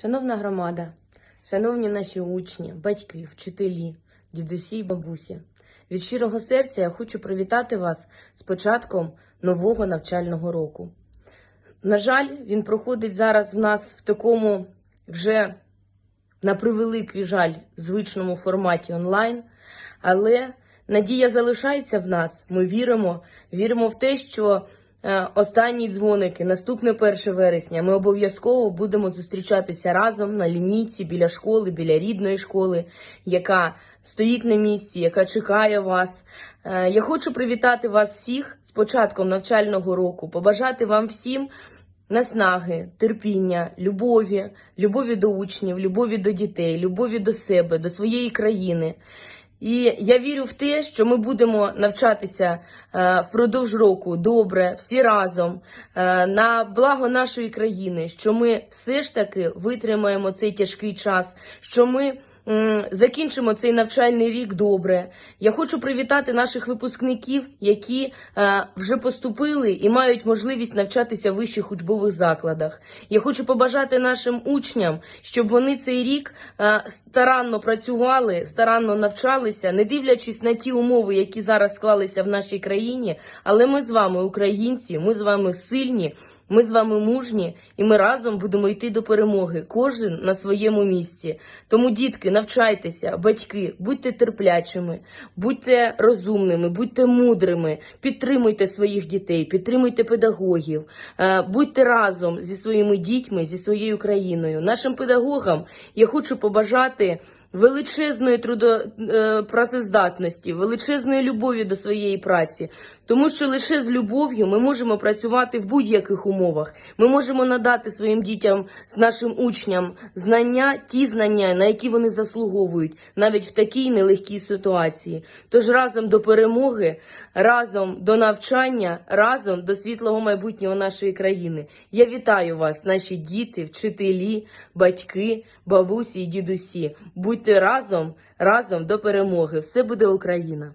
Шановна громада, шановні наші учні, батьки, вчителі, дідусі й бабусі, від щирого серця я хочу привітати вас з початком нового навчального року. На жаль, він проходить зараз в нас в такому вже на превеликий жаль звичному форматі онлайн, але надія залишається в нас. Ми віримо, віримо в те, що останні дзвоники, наступне 1 вересня, ми обов'язково будемо зустрічатися разом на лінійці біля школи, біля рідної школи, яка стоїть на місці, яка чекає вас. Е, Я хочу привітати вас всіх з початком навчального року, побажати вам всім наснаги, терпіння, любові, любові до учнів, любові до дітей, любові до себе, до своєї країни. І я вірю в те, що ми будемо навчатися е, впродовж року добре, всі разом, е, на благо нашої країни, що ми все ж таки витримаємо цей тяжкий час, що ми закінчимо цей навчальний рік добре. Я хочу привітати наших випускників, які е, вже поступили і мають можливість навчатися в вищих учбових закладах. Я хочу побажати нашим учням, щоб вони цей рік е, старанно працювали, старанно навчалися, не дивлячись на ті умови, які зараз склалися в нашій країні. Але ми з вами, українці, ми з вами сильні. Ми з вами мужні, і ми разом будемо йти до перемоги, кожен на своєму місці. Тому, дітки, навчайтеся, батьки, будьте терплячими, будьте розумними, будьте мудрими, підтримуйте своїх дітей, підтримуйте педагогів, е, будьте разом зі своїми дітьми, зі своєю країною. Нашим педагогам я хочу побажати. Величезної трудопрацездатності, величезної любові до своєї праці, тому що лише з любов'ю ми можемо працювати в будь-яких умовах. Ми можемо надати своїм дітям, з нашим учням знання, ті знання, на які вони заслуговують, навіть в такій нелегкій ситуації. Тож разом до перемоги, разом до навчання, разом до світлого майбутнього нашої країни. Я вітаю вас, наші діти, вчителі, батьки, бабусі і дідусі. Будьте разом, разом до перемоги. Все буде Україна.